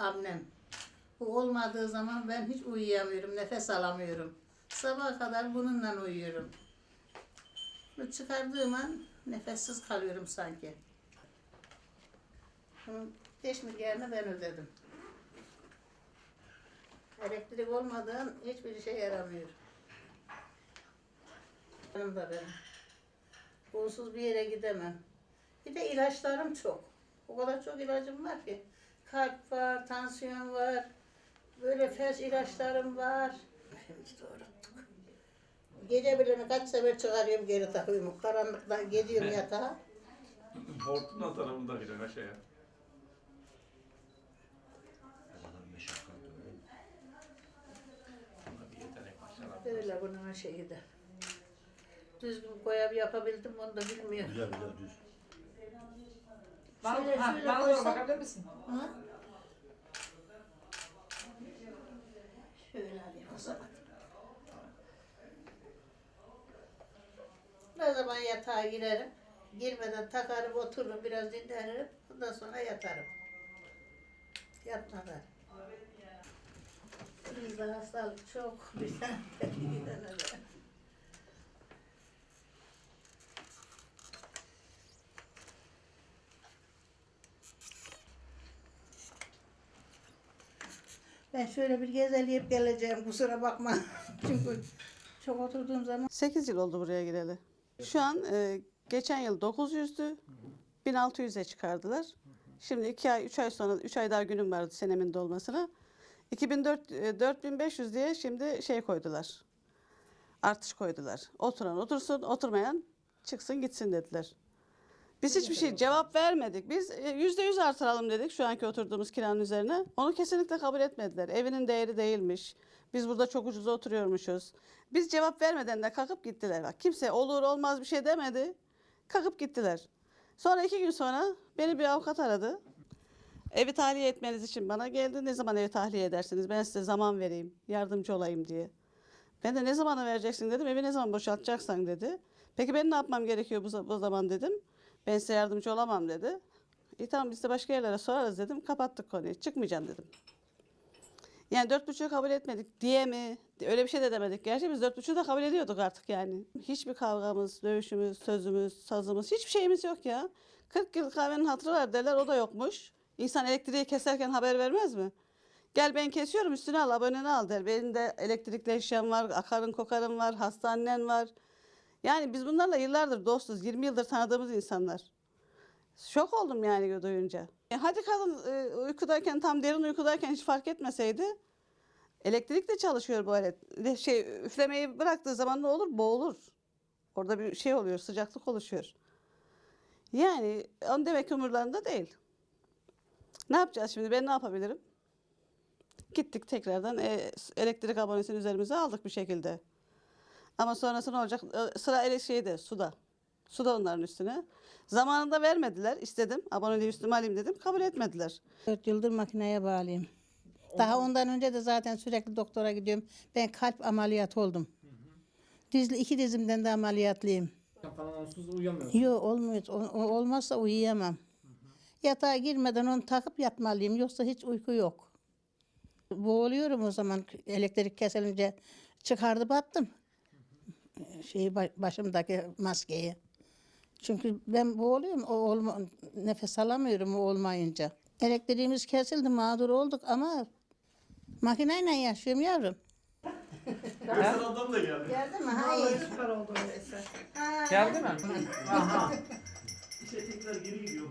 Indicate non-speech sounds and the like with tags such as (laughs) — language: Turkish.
Annem. Bu olmadığı zaman ben hiç uyuyamıyorum, nefes alamıyorum. Sabaha kadar bununla uyuyorum. Bu çıkardığım an nefessiz kalıyorum sanki. Bunun 5 milyarını ben ödedim. Elektrik olmadan hiçbir işe yaramıyor. Benim de benim. Bunsuz bir yere gidemem. Bir de ilaçlarım çok. O kadar çok ilacım var ki. Kalp var, tansiyon var. Böyle felç ilaçlarım var. Gece bile kaç sefer çıkarıyorum geri takıyorum. Karanlıkta gidiyorum yatağa. Hortumdan tarafında giren aşağıya. Öyle. Bunun şeyi de. Düzgün koyup yapabildim onu da bilmiyorum. Güzel güzel düz. Bana, Şöyle- ha, şöyle bana doğru koysam- bakabilir misin? Hı? Şöyle alayım o zaman. Ne zaman yatağa girerim, girmeden takarım, otururum, biraz dinlenirim, ondan sonra yatarım. Yatmadan. Bizde hastalık çok, (laughs) bir tane Ben şöyle bir gezeleyip geleceğim kusura bakma. (laughs) Çünkü çok oturduğum zaman 8 yıl oldu buraya gireli. Şu an e, geçen yıl 900'dü. 1600'e çıkardılar. Şimdi 2 ay, 3 ay sonra, 3 ay daha günüm vardı senemin dolmasına. 2004, e, 4500 diye şimdi şey koydular. Artış koydular. Oturan otursun, oturmayan çıksın gitsin dediler. Biz hiçbir şey cevap vermedik. Biz e, yüzde yüz artıralım dedik şu anki oturduğumuz kiranın üzerine. Onu kesinlikle kabul etmediler. Evinin değeri değilmiş. Biz burada çok ucuza oturuyormuşuz. Biz cevap vermeden de kalkıp gittiler. Bak kimse olur olmaz bir şey demedi. Kalkıp gittiler. Sonra iki gün sonra beni bir avukat aradı. Evi tahliye etmeniz için bana geldi. Ne zaman evi tahliye edersiniz? Ben size zaman vereyim, yardımcı olayım diye. Ben de ne zamana vereceksin dedim. Evi ne zaman boşaltacaksan dedi. Peki ben ne yapmam gerekiyor bu, bu zaman dedim. Ben size yardımcı olamam dedi. İyi tamam biz de başka yerlere sorarız dedim. Kapattık konuyu. Çıkmayacağım dedim. Yani dört buçuğu kabul etmedik diye mi? Öyle bir şey de demedik. Gerçi biz dört buçuğu da kabul ediyorduk artık yani. Hiçbir kavgamız, dövüşümüz, sözümüz, sazımız hiçbir şeyimiz yok ya. 40 yıl kahvenin hatırı var derler o da yokmuş. İnsan elektriği keserken haber vermez mi? Gel ben kesiyorum üstüne al aboneni al der. Benim de elektrikli eşyam var, akarın kokarım var, hastanen var. Yani biz bunlarla yıllardır dostuz. 20 yıldır tanıdığımız insanlar. Şok oldum yani duyunca. E hadi kadın e, uykudayken tam derin uykudayken hiç fark etmeseydi elektrik de çalışıyor bu alet. Şey üflemeyi bıraktığı zaman ne olur? Boğulur. Orada bir şey oluyor, sıcaklık oluşuyor. Yani on demek umurlarında değil. Ne yapacağız şimdi? Ben ne yapabilirim? Gittik tekrardan e, elektrik abonesini üzerimize aldık bir şekilde. Ama sonrası ne olacak? Sıra ele şeyde, suda. Su da onların üstüne. Zamanında vermediler. İstedim. Aboneliği üstüme alayım dedim. Kabul etmediler. 4 yıldır makineye bağlıyım. Daha ondan önce de zaten sürekli doktora gidiyorum. Ben kalp ameliyatı oldum. Dizli iki dizimden de ameliyatlıyım. Falan onsuz uyuyamıyorsun. Yok olmuyor. O- o- olmazsa uyuyamam. Yatağa girmeden onu takıp yatmalıyım. Yoksa hiç uyku yok. Boğuluyorum o zaman elektrik kesilince çıkardı attım. Şeyi ba- başımdaki maskeyi. Çünkü ben boğuluyorum. O olma, nefes alamıyorum o olmayınca. Elektriğimiz kesildi mağdur olduk ama makineyle yaşıyorum yavrum. Veysel adam da geldi. Geldi mi? Hayır. Geldi mi? (laughs) Aha. İşe tekrar geri gidiyor.